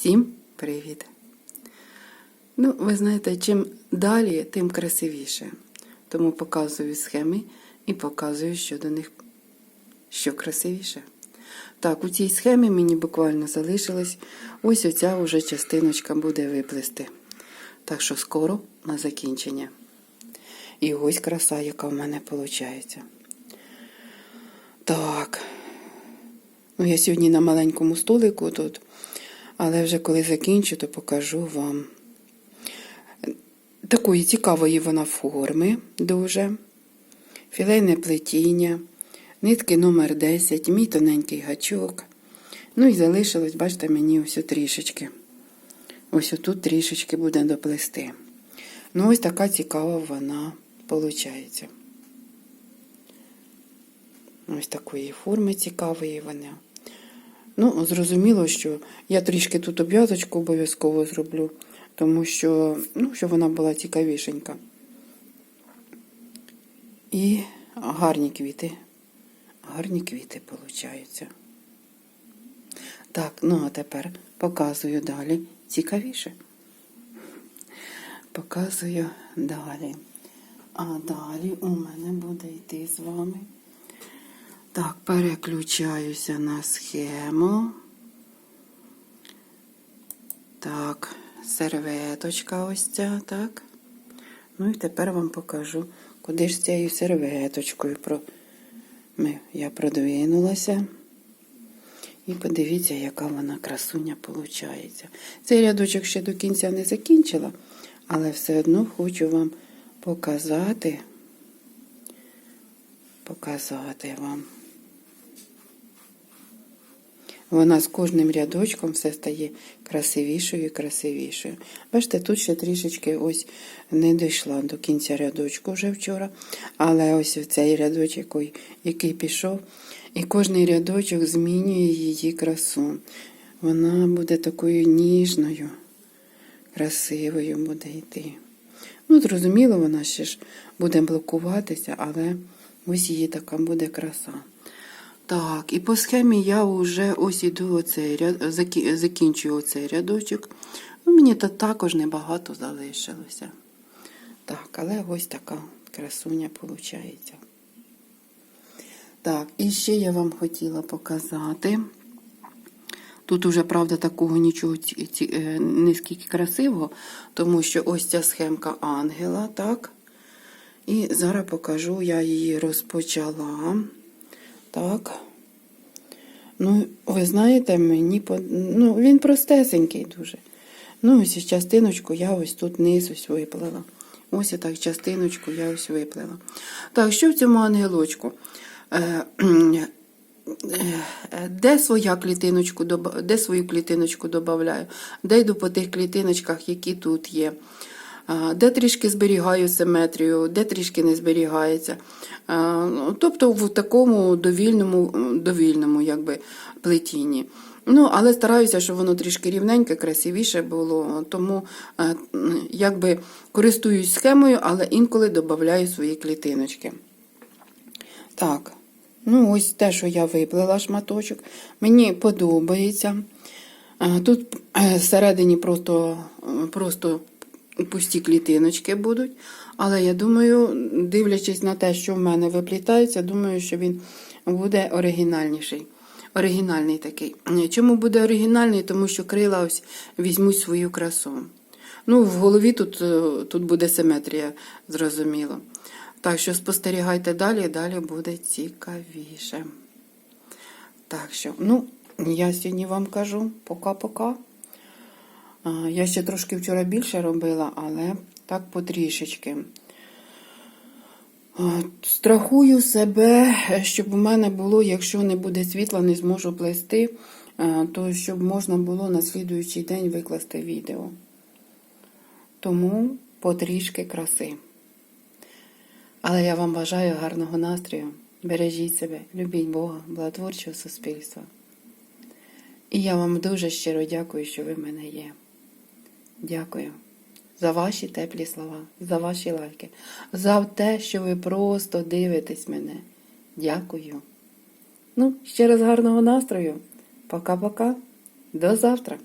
Всім привіт! Ну, ви знаєте, чим далі, тим красивіше. Тому показую схеми і показую, що до них що красивіше. Так, у цій схемі мені буквально залишилось ось оця вже частиночка буде виплести. Так що скоро на закінчення. І ось краса, яка в мене виходить. Так. Ну, я сьогодні на маленькому столику тут, але вже коли закінчу, то покажу вам. Такої цікавої вона форми дуже. Філейне плетіння, нитки номер 10, мій тоненький гачок. Ну і залишилось, бачите, мені ось трішечки. Ось отут трішечки буде доплести. Ну, ось така цікава вона виходить. Ось такої форми цікавої вона. Ну, зрозуміло, що я трішки тут обв'язочку обов'язково зроблю, тому що, ну, щоб вона була цікавішенька. І гарні квіти. Гарні квіти получаються. Так, ну а тепер показую далі цікавіше. Показую далі. А далі у мене буде йти з вами. Так, переключаюся на схему. Так, серветочка ось ця, так. Ну і тепер вам покажу, куди ж цією серветочкою про... Ми... я продвинулася. І подивіться, яка вона красуня виходить. Цей рядочок ще до кінця не закінчила, але все одно хочу вам показати, показати вам. Вона з кожним рядочком все стає красивішою і красивішою. Бачите, тут ще трішечки ось не дійшла до кінця рядочку вже вчора. Але ось цей рядочок, який пішов, і кожний рядочок змінює її красу. Вона буде такою ніжною, красивою буде йти. Ну, зрозуміло, вона ще ж буде блокуватися, але ось її така буде краса. Так, і по схемі я вже ось іду оцей ряд, закінчую оцей рядочок. Ну, мені тут також небагато залишилося. Так, але ось така красуня виходить. Так, і ще я вам хотіла показати. Тут уже, правда, такого нічого е, не скільки красивого, тому що ось ця схемка ангела, так. І зараз покажу, я її розпочала. Так. Ну, ви знаєте, мені ну, він простесенький дуже. Ну, ось частиночку я ось тут низ ось виплела. Ось так частиночку я ось виплела. Так, що в цьому ангелочку? Е, е, де своя клітиночку, де свою клітиночку додаю? Де йду по тих клітиночках, які тут є. Де трішки зберігаю симетрію, де трішки не зберігається. Ну, Тобто в такому довільному, довільному якби, плетінні. Ну, але стараюся, щоб воно трішки рівненьке, красивіше було. Тому якби користуюсь схемою, але інколи додаю свої клітиночки. Так, ну ось те, що я виплела шматочок. Мені подобається. Тут е, всередині просто, просто пусті клітиночки будуть. Але я думаю, дивлячись на те, що в мене виплітається, думаю, що він буде оригінальніший. Оригінальний такий. Чому буде оригінальний? Тому що крила ось візьмуть свою красу. Ну, в голові тут, е, тут буде симетрія, зрозуміло. Так що спостерігайте далі, далі буде цікавіше. Так що, ну, я сьогодні вам кажу пока-пока. Я ще трошки вчора більше робила, але так потрішечки. Страхую себе, щоб у мене було, якщо не буде світла, не зможу плести, то щоб можна було на слідуючий день викласти відео. Тому потрішки краси. Але я вам бажаю гарного настрою. Бережіть себе, любіть Бога, благотворчого суспільства. І я вам дуже щиро дякую, що ви в мене є. Дякую за ваші теплі слова, за ваші лайки, за те, що ви просто дивитесь мене. Дякую. Ну, ще раз гарного настрою. Пока-пока. До завтра.